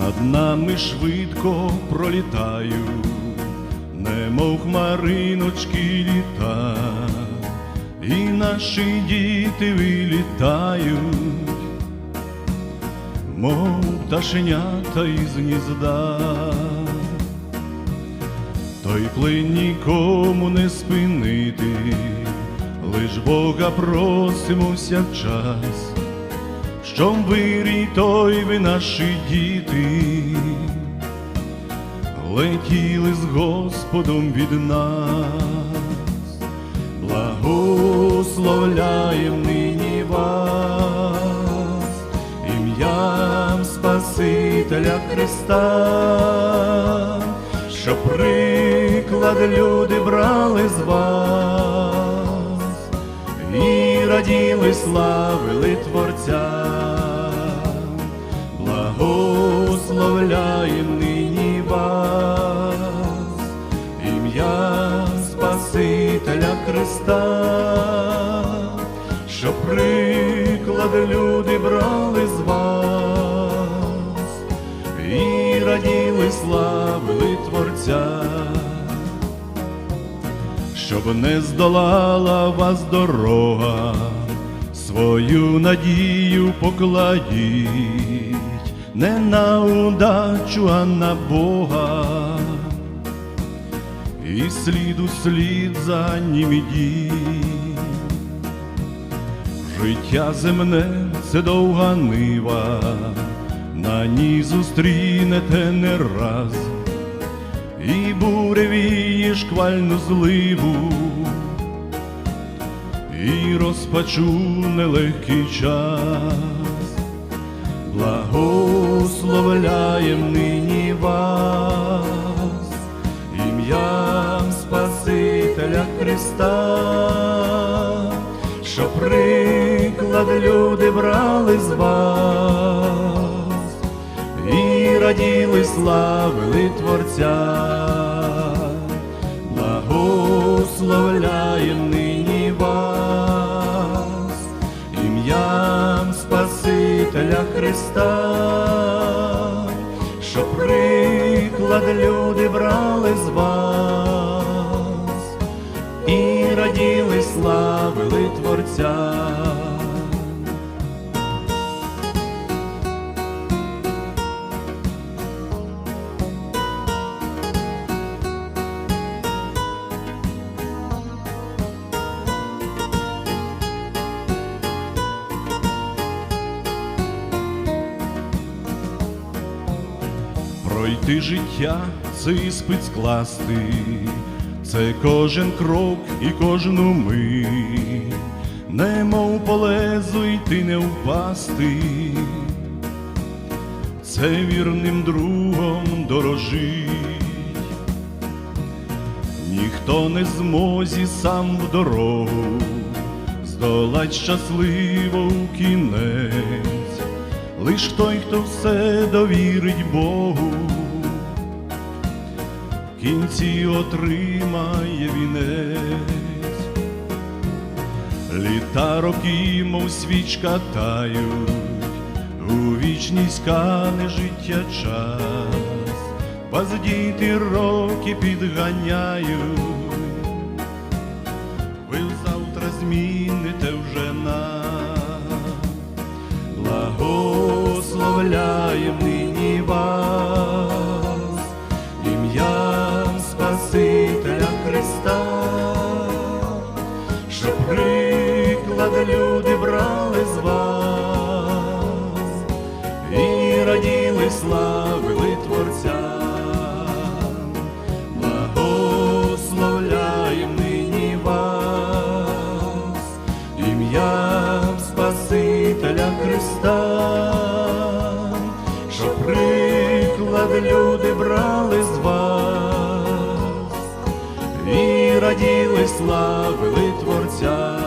над нами швидко пролітають, немов хмариночки літа, і наші діти вилітають, мов пташенята із гнізда. Той плин нікому не спинити, лиш Бога просимося в час, щоб вирій той ви наші діти, летіли з Господом від нас, благословляєм нині вас, ім'ям Спасителя Христа, що приклад люди брали з вас раділи, славили Творця, благословляєм нині вас, ім'я Спасителя Христа, що приклад люди брали з вас. І раділи, славили Творця. Щоб не здолала вас дорога, свою надію покладіть не на удачу, а на Бога, і слід у слід за ним ідіть. Життя земне це довга нива, на ній зустрінете не раз і буревіє шквальну зливу, і розпачу нелегкий час, благословляєм нині вас, ім'ям Спасителя Христа, що приклад люди брали з вас і раділи, славили Творця, Христа, що приклад люди брали з вас, Пройти життя це іспит скласти, це кожен крок і кожну мить, немов по лезу йти не впасти, це вірним другом дорожить, ніхто не змозі сам в дорогу, здолать щасливо у кінець. Лиш той, хто все довірить Богу, кінці отримає вінець, літа роки, мов свічка тають, у вічність кане життя час, вас діти роки підганяють, ви завтра зміните вже нас. Благословляєм брали з вас і раділи, славили Творця. Благословляєм нині вас, ім'ям Спасителя Христа, що приклад люди брали з вас і раділи, славили Творця.